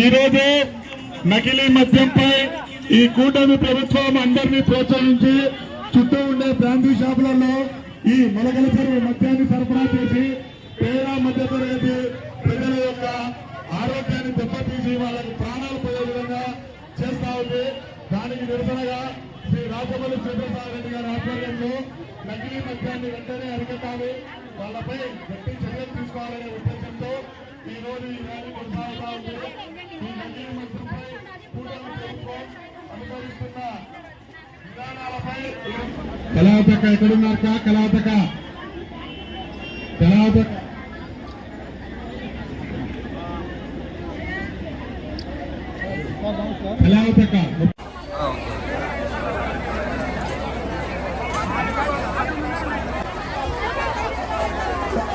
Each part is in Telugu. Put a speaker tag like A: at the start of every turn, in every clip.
A: ఈరోజు నకిలీ మద్యంపై ఈ కూటమి ప్రభుత్వం అందరినీ ప్రోత్సహించి చుట్టూ ఉండే బ్రాందీ షాపులలో ఈ మొలకల చెరువు మద్యాన్ని సరఫరా చేసి పేద మధ్య తరగతి ప్రజల యొక్క ఆరోగ్యాన్ని దెబ్బతీసి వాళ్ళకి ప్రాణాలు పోయే విధంగా చేస్తా ఉంది. దానికి నిరసనగా శ్రీ రాజమల్లి చంద్రబాబు రెడ్డి గారి ఆధ్వర్యంలో నకిలీ మద్యాన్ని వెంటనే అరికట్టాలి. వాళ్ళపై గట్టి చర్యలు తీసుకోవాలనే ఉద్దేశంతో ఈ రోజు ఈ ర్యాలీ కొనసాగుతా ఉంది ఈ నకిలీ మద్యంపై కూటమి ప్రభుత్వం అనుసరిస్తున్న విధానాలపై కళాతక ఎక్కడున్నారక కళాతక కళాతక కళాతక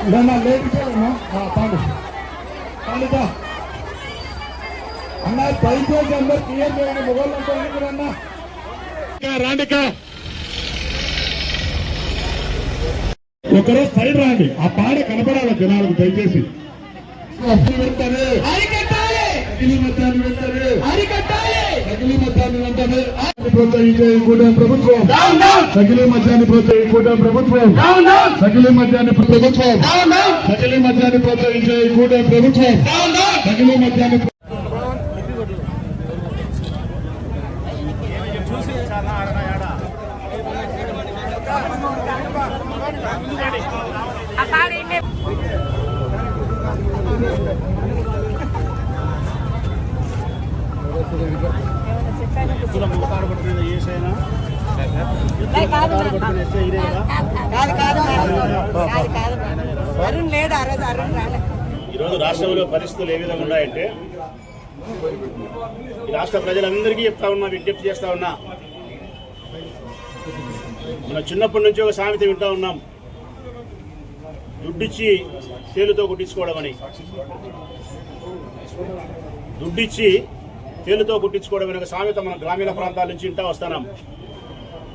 A: ఇదన్నా లేకపోయినా పాడు పాడుతా అన్న దయచేసి అందరు క్లియర్ చేయండి అంటే ఎందుకు అన్న. రాండిక ఒకరు సైడ్ రాండి. ఆ పాడ కనపడాలి జనాలకు దయచేసి. పెడతారు. అఖిలి మతాన్ని వెంటనే ప్రోత్సహించే కూటమి ప్రభుత్వం. సకిలీ మద్యాన్ని ప్రోత్సహించే కూటమి ప్రభుత్వం. సకిలీ మద్యాన్ని ప్రభుత్వం సకిలీ మద్యాన్ని ప్రోత్సహించే కూటమి ప్రభుత్వం. సకిలీ మద్యాన్ని
B: ఈరోజు రాష్ట్రంలో పరిస్థితులు ఏ విధంగా ఉన్నాయంటే రాష్ట్ర ప్రజలందరికీ చెప్తా ఉన్నా విజ్ఞప్తి చేస్తా ఉన్నా. మన చిన్నప్పటి నుంచి ఒక సామెత వింటా ఉన్నాం. దుడ్డిచ్చి తేలుతో కుట్టించుకోవడం అని. దుడ్డిచ్చి తేలుతో కుట్టించుకోవడం వెనుక సామెత మన గ్రామీణ ప్రాంతాల నుంచి ఇంటా వస్తున్నాం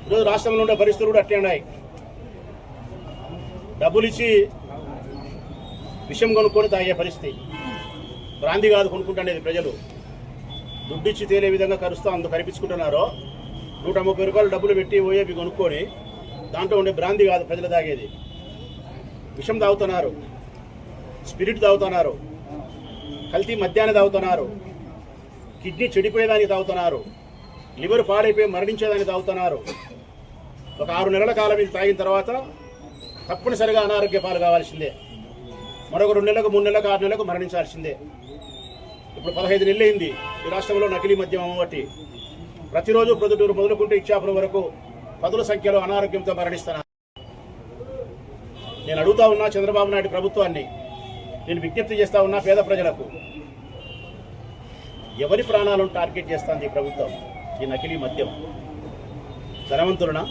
B: ఈరోజు రాష్ట్రంలో ఉండే పరిస్థితులు కూడా అట్లే ఉన్నాయి. డబ్బులు ఇచ్చి విషం కొనుక్కొని తాగే పరిస్థితి. బ్రాంతి కాదు కొనుక్కుంటుండేది ప్రజలు. దుడ్డిచ్చి తేలే విధంగా కరుస్తూ అందు కనిపించుకుంటున్నారో నూట ముప్పై రూపాయలు డబ్బులు పెట్టి ఓఏపీ కొనుక్కొని దాంట్లో ఉండే బ్రాంతి కాదు ప్రజలు తాగేది. విషం తాగుతున్నారు. స్పిరిట్ తాగుతున్నారు. కల్తీ మద్యాన్ని తాగుతున్నారు. కిడ్నీ చెడిపోయేదానికి తాగుతున్నారు. లివర్ పాడైపోయి మరణించేదానికి తాగుతున్నారు. ఒక ఆరు నెలల కాలం ఇది తాగిన తర్వాత తప్పనిసరిగా అనారోగ్య పాలు కావాల్సిందే. మరొక రెండు నెలలకు మూడు నెలలకు ఆరు నెలలకు మరణించాల్సిందే. ఇప్పుడు పదహైదు నెలలు అయింది. ఈ రాష్ట్రంలో నకిలీ మద్యం ఒకటి ప్రతిరోజు ప్రొద్దుటూరు మొదలుకుంటే ఇచ్చాపురం వరకు పదుల సంఖ్యలో అనారోగ్యంతో మరణిస్తున్నారు. నేను అడుగుతా ఉన్నా చంద్రబాబు నాయుడు ప్రభుత్వాన్ని. నేను విజ్ఞప్తి చేస్తా ఉన్నా పేద ప్రజలకు. ఎవరి ప్రాణాలను టార్గెట్ చేస్తుంది ఈ ప్రభుత్వం? ఈ నకిలీ మద్యం. ధనవంతులనా?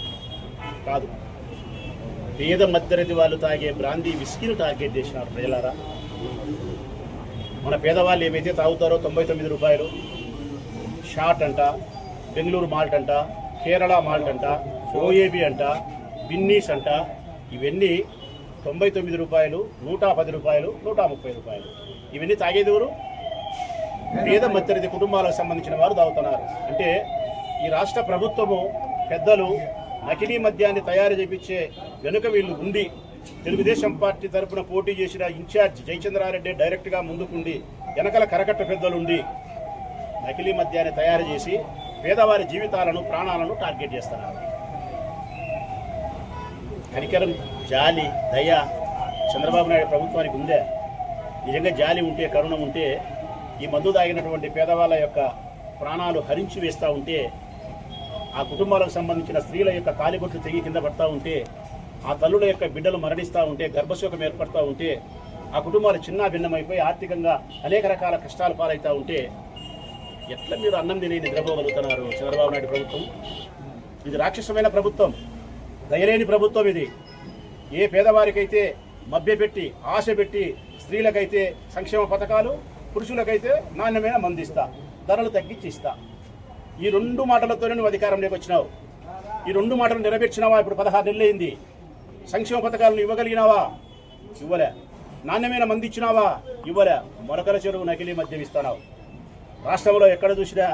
B: కాదు. పేద మధ్యరతి వాళ్ళు తాగే బ్రాందీ విస్కీని టార్గెట్ చేసినారు ప్రజలారా. మన పేదవాళ్ళు ఏమైతే తాగుతారో తొంభై తొమ్మిది రూపాయలు షాట్ అంట బెంగళూరు మాల్ట్ అంట కేరళ మాల్ట్ అంట ఓఏబి అంట బిన్నీస్ అంట ఇవన్నీ తొంభై తొమ్మిది రూపాయలు నూట పది రూపాయలు నూట ముప్పై రూపాయలు. ఇవన్నీ తాగేది ఎవరు? పేద మధ్యతరగతి కుటుంబాలకు సంబంధించిన వారు తాగుతున్నారు అంటే ఈ రాష్ట్ర ప్రభుత్వము పెద్దలు నకిలీ మద్యాన్ని తయారు చేపించే వెనుక వీళ్ళు ఉండి తెలుగుదేశం పార్టీ తరపున పోటీ చేసిన ఇన్ఛార్జ్ జయచంద్రారెడ్డి డైరెక్ట్గా ముందుకుండి వెనకల కరకట్ట పెద్దలుండి నకిలీ మద్యాన్ని తయారు చేసి పేదవారి జీవితాలను ప్రాణాలను టార్గెట్ చేస్తున్నారు. కనికరం జాలి దయ చంద్రబాబు నాయుడు ప్రభుత్వానికి ఉందే. నిజంగా జాలి ఉంటే కరుణ ఉంటే ఈ మందు తాగినటువంటి పేదవాళ్ళ యొక్క ప్రాణాలు హరించి వేస్తూ ఉంటే ఆ కుటుంబాలకు సంబంధించిన స్త్రీల యొక్క కాలిగొట్లు తెగి కింద పడతా ఉంటే ఆ తల్లుల యొక్క బిడ్డలు మరణిస్తూ ఉంటే గర్భశోకం ఏర్పడుతూ ఉంటే ఆ కుటుంబాలు చిన్న భిన్నమైపోయి ఆర్థికంగా అనేక రకాల కష్టాలు పాలవుతూ ఉంటే ఎట్లా మీరు అన్నం తినే నిద్రపోగలుగుతున్నారు చంద్రబాబు నాయుడు ప్రభుత్వం? ఇది రాక్షసమైన ప్రభుత్వం. దయలేని ప్రభుత్వం ఇది. ఏ పేదవారికైతే మభ్యపెట్టి ఆశ పెట్టి స్త్రీలకైతే సంక్షేమ పథకాలు పురుషులకైతే నాణ్యమైన మందిస్తా ధరలు తగ్గించి ఇస్తా ఈ రెండు మాటలతోనే నువ్వు అధికారంలోకి వచ్చినావు ఈ రెండు మాటలు నెరవేర్చినావా? ఇప్పుడు పదహారు నెలలైంది సంక్షేమ పథకాలను ఇవ్వగలిగినావా? ఇవ్వలే. నాణ్యమైన మంది ఇచ్చినావా? ఇవ్వలే. మొలకల చెరువు నకిలీ మద్యం ఇస్తున్నావు రాష్ట్రంలో ఎక్కడ చూసినా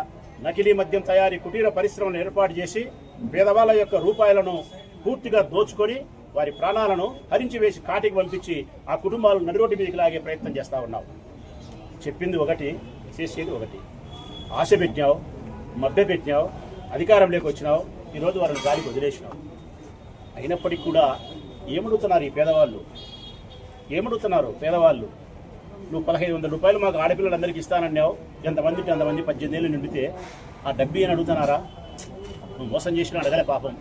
B: నకిలీ మద్యం తయారీ కుటీర పరిశ్రమను ఏర్పాటు చేసి పేదవాళ్ళ యొక్క రూపాయలను పూర్తిగా దోచుకొని వారి ప్రాణాలను హరించి వేసి కాటికి పంపించి ఆ కుటుంబాలను నడిరోడ్డు మీదకి లాగే ప్రయత్నం చేస్తా ఉన్నావు. చెప్పింది ఒకటి చేసేది ఒకటి. ఆశ పెట్టినావు మభ్య పెట్టినావు అధికారంలోకి వచ్చినావు ఈరోజు వాళ్ళని గాలికి వదిలేసినావు. అయినప్పటికీ కూడా ఏమడుగుతున్నారు ఈ పేదవాళ్ళు? ఏమడుగుతున్నారు పేదవాళ్ళు? నువ్వు పదహైదు వందల రూపాయలు మాకు ఆడపిల్లలందరికీ ఇస్తానన్నావు ఎంతమందికి అంతమంది పద్దెనిమిది ఏళ్ళు నిండితే ఆ డబ్బీ అని అడుగుతున్నారా? నువ్వు మోసం చేసిన అడగలే పాపం.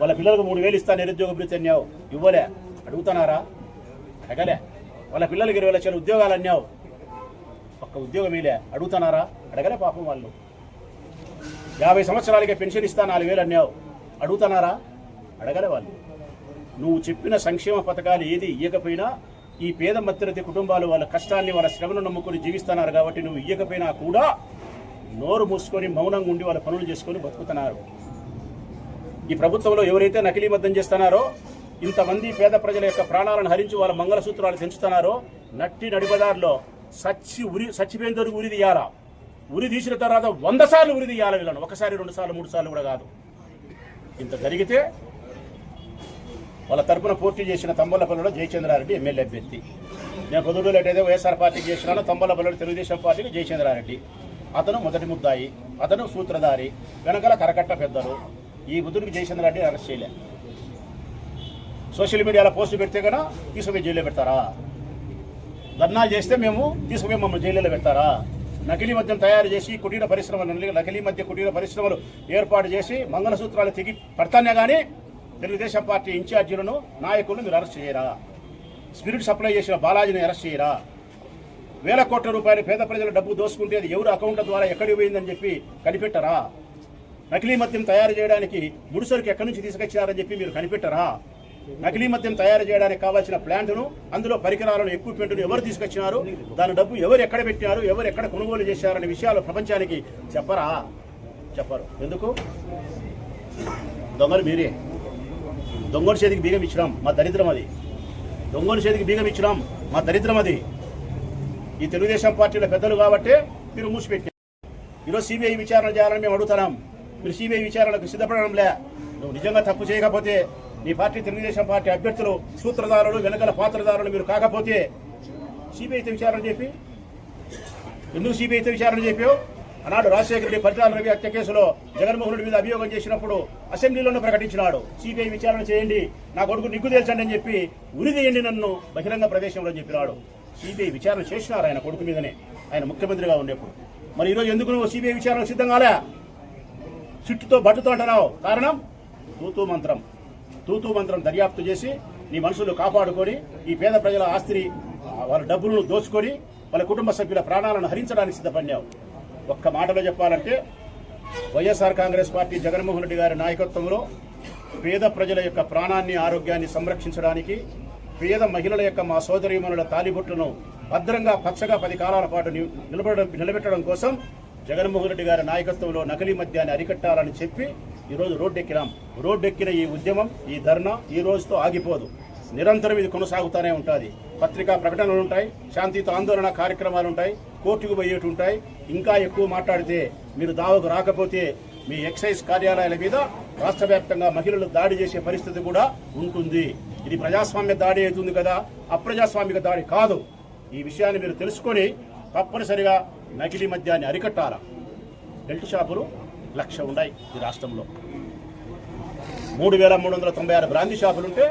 B: వాళ్ళ పిల్లలకు మూడు వేలు ఇస్తా నిరుద్యోగ భృతి అన్నావు ఇవ్వలే. అడుగుతున్నారా? అడగలే. వాళ్ళ పిల్లలకి ఇరవై లక్షల ఉద్యోగాలు అన్నావు ఒక్క ఉద్యోగం ఇలే అడుగుతున్నారా అడగలే పాపం వాళ్ళు. యాభై సంవత్సరాలకే పెన్షన్ ఇస్తా నాలుగు వేలు అన్నావు. అడుగుతున్నారా అడగలే వాళ్ళు. నువ్వు చెప్పిన సంక్షేమ పథకాలు ఏది ఇయ్యకపోయినా ఈ పేద మధ్యరతి కుటుంబాలు వాళ్ళ కష్టాన్ని వాళ్ళ శ్రమను నమ్ముకొని జీవిస్తున్నారు కాబట్టి నువ్వు ఇయ్యకపోయినా కూడా నోరు మూసుకొని మౌనంగా ఉండి వాళ్ళ పనులు చేసుకొని బతుకుతున్నారు. ఈ ప్రభుత్వంలో ఎవరైతే నకిలీ మద్దం చేస్తున్నారో ఇంతమంది పేద ప్రజల యొక్క ప్రాణాలను హరించి వాళ్ళ మంగళసూత్రాలు తెంచుతున్నారో నట్టి నడిబదార్లో సచ్చి ఉరి సచ్చిపోయిన ఉరి తీయాలా? ఉరి తీసిన తర్వాత వంద సార్లు ఉరి తీయాలి వీళ్ళను? ఒకసారి రెండు సార్లు మూడు సార్లు కూడా కాదు. ఇంత జరిగితే వాళ్ళ తరపున పోటీ చేసిన తంబలపల్లిలో జయచంద్రారెడ్డి ఎమ్మెల్యే అభ్యర్థి. నేను పొద్దుటూరు అయితే వైఎస్ఆర్ పార్టీకి చేసినానో తంబలపల్లిలో తెలుగుదేశం పార్టీకి జయచంద్రారెడ్డి. అతను మొదటి ముద్దాయి అతను సూత్రధారి వెనకాల కరకట్ట పెద్దలు. ఈ బుద్ధుడికి జయచంద్రారెడ్డి అరెస్ట్ చేయలే. సోషల్ మీడియాలో పోస్టు పెడితే కనుక తీసుకుపోయి జైల్లో పెడతారా? ధర్నా చేస్తే మేము తీసుకుపోయి మమ్మల్ని జైల్లో పెడతారా? నకిలీ మద్యం తయారు చేసి కుటీర పరిశ్రమలు నకిలీ మద్య కుటీర పరిశ్రమలు ఏర్పాటు చేసి మంగళసూత్రాలు తెగి పడతానే కానీ తెలుగుదేశం పార్టీ ఇన్ఛార్జీలను నాయకులను మీరు అరెస్ట్ చేయరా? స్పిరిట్ సప్లై చేసిన బాలాజీని అరెస్ట్ చేయరా? వేల కోట్ల రూపాయలు పేద ప్రజల డబ్బు దోసుకుంటే అది ఎవరు అకౌంట్ల ద్వారా ఎక్కడికి పోయిందని చెప్పి కనిపెట్టరా? నకిలీ మద్యం తయారు చేయడానికి ముడిసరుకు ఎక్కడి నుంచి తీసుకొచ్చినారని చెప్పి మీరు కనిపెట్టరా? నకిలీ మద్యం తయారు చేయడానికి కావాల్సిన ప్లాంట్ను అందులో పరికరాలను ఎక్విప్మెంట్ను ఎవరు తీసుకొచ్చినారు దాని డబ్బు ఎవరు ఎక్కడ పెట్టినారు ఎవరు ఎక్కడ కొనుగోలు చేశారనే విషయాలు ప్రపంచానికి చెప్పరా? చెప్పరు. ఎందుకు? దొంగలు మీరే. దొంగల చేతికి బీగం ఇచ్చినాం మా దరిద్రం అది. దొంగల చేతికి బీగం ఇచ్చినాం మా దరిద్రం అది. ఈ తెలుగుదేశం పార్టీల పెద్దలు కాబట్టే మీరు మూసిపెట్టారు ఈరోజు సిబిఐ విచారణ చేయాలని మేము అడుగుతున్నాం. మీరు సిబిఐ విచారణకు సిద్ధపడడం లే. నువ్వు నిజంగా తప్పు చేయకపోతే మీ పార్టీ తెలుగుదేశం పార్టీ అభ్యర్థులు సూత్రధారులు వెనకల పాత్రధారులు మీరు కాకపోతే సిబిఐతో విచారణ చెప్పి ఎందుకు సిబిఐతో విచారణ చెప్పావు ఆనాడు రాజశేఖర రెడ్డి పరిటాల రవి హత్య కేసులో జగన్మోహన్ రెడ్డి మీద అభియోగం చేసినప్పుడు అసెంబ్లీలోనే ప్రకటించినాడు. సిబిఐ విచారణ చేయండి నా కొడుకు నిగ్గు తేల్చండి అని చెప్పి ఉరిదేయండి నన్ను బహిరంగ ప్రదేశంలో చెప్పినాడు. సిబిఐ విచారణ చేసినారు ఆయన కొడుకు మీదనే. ఆయన ముఖ్యమంత్రిగా ఉండేప్పుడు మరి ఈరోజు ఎందుకు నువ్వు సిబిఐ విచారణ సిద్ధం కాలే సిట్టుతో బట్టుతో అంటున్నావు. కారణం తూతూ మంత్రం. తూతూ మంత్రం దర్యాప్తు చేసి నీ మనుషులు కాపాడుకొని ఈ పేద ప్రజల ఆస్తిని వాళ్ళ డబ్బులను దోచుకొని వాళ్ళ కుటుంబ సభ్యుల ప్రాణాలను హరించడానికి సిద్ధపడినావు. ఒక్క మాటలో చెప్పాలంటే వైఎస్ఆర్ కాంగ్రెస్ పార్టీ జగన్మోహన్ రెడ్డి గారి నాయకత్వంలో పేద ప్రజల యొక్క ప్రాణాన్ని ఆరోగ్యాన్ని సంరక్షించడానికి పేద మహిళల యొక్క మా సోదరీమణుల తాలిబొట్లను భద్రంగా పచ్చగా పది కాలాల పాటు నిలబడడం నిలబెట్టడం కోసం జగన్మోహన్ రెడ్డి గారి నాయకత్వంలో నకిలీ మద్యాన్ని అరికట్టాలని చెప్పి ఈరోజు రోడ్డెక్కినాం. రోడ్డెక్కిన ఈ ఉద్యమం ఈ ధర్నా ఈ రోజుతో ఆగిపోదు. నిరంతరం ఇది కొనసాగుతూనే ఉంటుంది. పత్రికా ప్రకటనలు ఉంటాయి శాంతియుత ఆందోళన కార్యక్రమాలు ఉంటాయి కోర్టుకు పోయేటి ఉంటాయి. ఇంకా ఎక్కువ మాట్లాడితే మీరు దావకు రాకపోతే మీ ఎక్సైజ్ కార్యాలయాల మీద రాష్ట్ర వ్యాప్తంగా మహిళలు దాడి చేసే పరిస్థితి కూడా ఉంటుంది. ఇది ప్రజాస్వామ్య దాడి అవుతుంది కదా? అప్రజాస్వామిక దాడి కాదు. ఈ విషయాన్ని మీరు తెలుసుకొని తప్పనిసరిగా నకిలీ మద్యాన్ని అరికట్టాలా? బెల్ట్ షాపులు లక్ష ఉన్నాయి ఈ రాష్ట్రంలో. మూడు వేల మూడు వందల తొంభై ఆరు బ్రాందీ షాపులు ఉంటే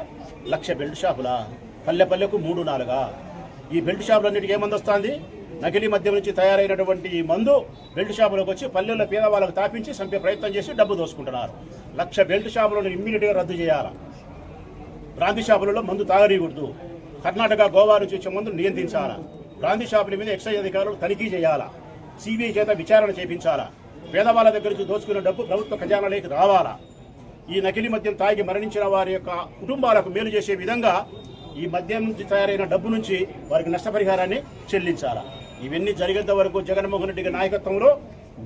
B: లక్ష బెల్ట్ షాపులా? పల్లె పల్లెకు మూడు నాలుగా? ఈ బెల్ట్ షాపులన్నిటికీ ఏ మందు వస్తుంది? నకిలీ మద్యం నుంచి తయారైనటువంటి ఈ మందు బెల్ట్ షాపులకు వచ్చి పల్లెల్లో పేదవాళ్ళకు తాపించి చంపే ప్రయత్నం చేసి డబ్బు దోసుకుంటున్నారు. లక్ష బెల్ట్ షాపులను ఇమ్మీడియట్గా రద్దు చేయాలి? బ్రాంతి షాపులలో మందు తాగనీయకూడదు. కర్ణాటక గోవా నుంచి వచ్చే మందు నియంత్రించాలా? గాంధీ షాపుల మీద ఎక్సైజ్ అధికారులు తనిఖీ చేయాలా? సిబిఐ చేత విచారణ చేపించాలా? పేదవాళ్ళ దగ్గర నుంచి దోచుకున్న డబ్బు ప్రభుత్వ ఖజానాలోకి రావాలా? ఈ నకిలీ మద్యం తాగి మరణించిన వారి యొక్క కుటుంబాలకు మేలు చేసే విధంగా ఈ మద్యం నుంచి తయారైన డబ్బు నుంచి వారికి నష్టపరిహారాన్ని చెల్లించాలా? ఇవన్నీ జరిగేంత వరకు జగన్మోహన్ రెడ్డి నాయకత్వంలో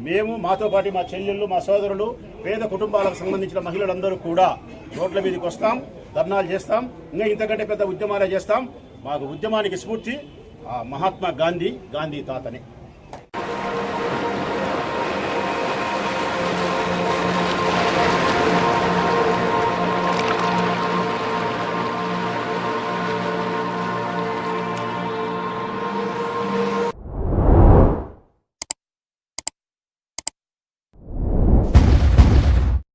B: మేము మాతో పాటు మా చెల్లెళ్ళు మా సోదరులు పేద కుటుంబాలకు సంబంధించిన మహిళలందరూ కూడా రోడ్ల మీదకి వస్తాం ధర్నాలు చేస్తాం ఇంకా ఇంతకంటే పెద్ద ఉద్యమాలే చేస్తాం. మాకు ఉద్యమానికి స్ఫూర్తి ఆ మహాత్మా గాంధీ గాంధీ తాతనే